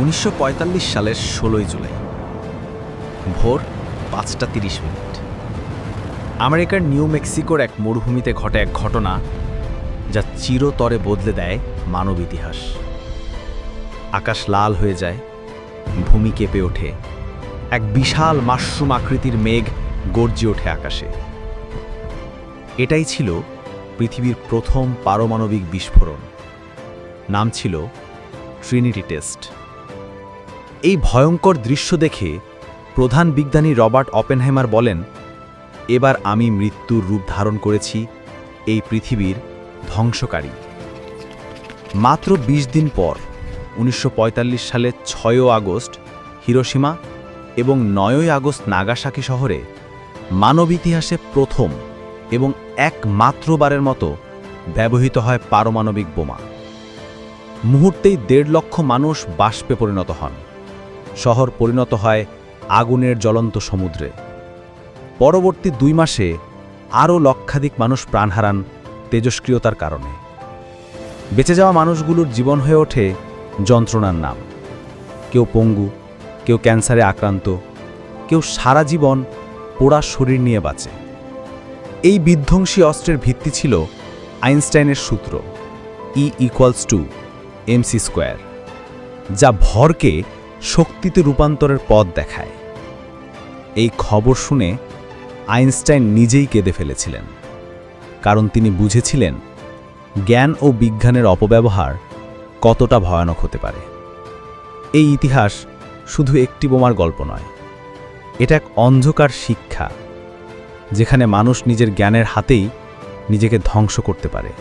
উনিশশো পঁয়তাল্লিশ সালের ষোলোই জুলাই। ভোর পাঁচটা তিরিশ মিনিট। আমেরিকার নিউ মেক্সিকোর এক মরুভূমিতে ঘটে এক ঘটনা যা চিরতরে বদলে দেয় মানব ইতিহাস। আকাশ লাল হয়ে যায়, ভূমি কেঁপে ওঠে, এক বিশাল মাশরুম আকৃতির মেঘ গর্জে ওঠে আকাশে। এটাই ছিল পৃথিবীর প্রথম পারমাণবিক বিস্ফোরণ। নাম ছিল ট্রিনিটি টেস্ট। এই ভয়ঙ্কর দৃশ্য দেখে প্রধান বিজ্ঞানী রবার্ট অপেনহেমার বলেন, এবার আমি মৃত্যুর রূপ ধারণ করেছি, এই পৃথিবীর ধ্বংসকারী। মাত্র ২০ দিন পর, উনিশশো সালে ছয়ও আগস্ট হিরোসীমা এবং নয়ই আগস্ট নাগাসাকি শহরে মানব ইতিহাসে প্রথম এবং একমাত্রবারের মতো ব্যবহৃত হয় পারমাণবিক বোমা। মুহূর্তেই দেড় লক্ষ মানুষ বাষ্পে পরিণত হন। শহর পরিণত হয় আগুনের জ্বলন্ত সমুদ্রে। পরবর্তী দুই মাসে আরও লক্ষাধিক মানুষ প্রাণ হারান তেজস্ক্রিয়তার কারণে। বেঁচে যাওয়া মানুষগুলোর জীবন হয়ে ওঠে যন্ত্রণার নাম। কেউ পঙ্গু, কেউ ক্যান্সারে আক্রান্ত, কেউ সারা জীবন পোড়া শরীর নিয়ে বাঁচে। এই বিধ্বংসী অস্ত্রের ভিত্তি ছিল আইনস্টাইনের সূত্র E equals to MC square যা ভরকে শক্তিতে রূপান্তরের পথ দেখায়। এই খবর শুনে আইনস্টাইন নিজেই কেঁদে ফেলেছিলেন, কারণ তিনি বুঝেছিলেন জ্ঞান ও বিজ্ঞানের অপব্যবহার কতটা ভয়ানক হতে পারে। এই ইতিহাস শুধু একটি বোমার গল্প নয়, এটা এক অন্ধকার শিক্ষা, যেখানে মানুষ নিজের জ্ঞানের হাতেই নিজেকে ধ্বংস করতে পারে।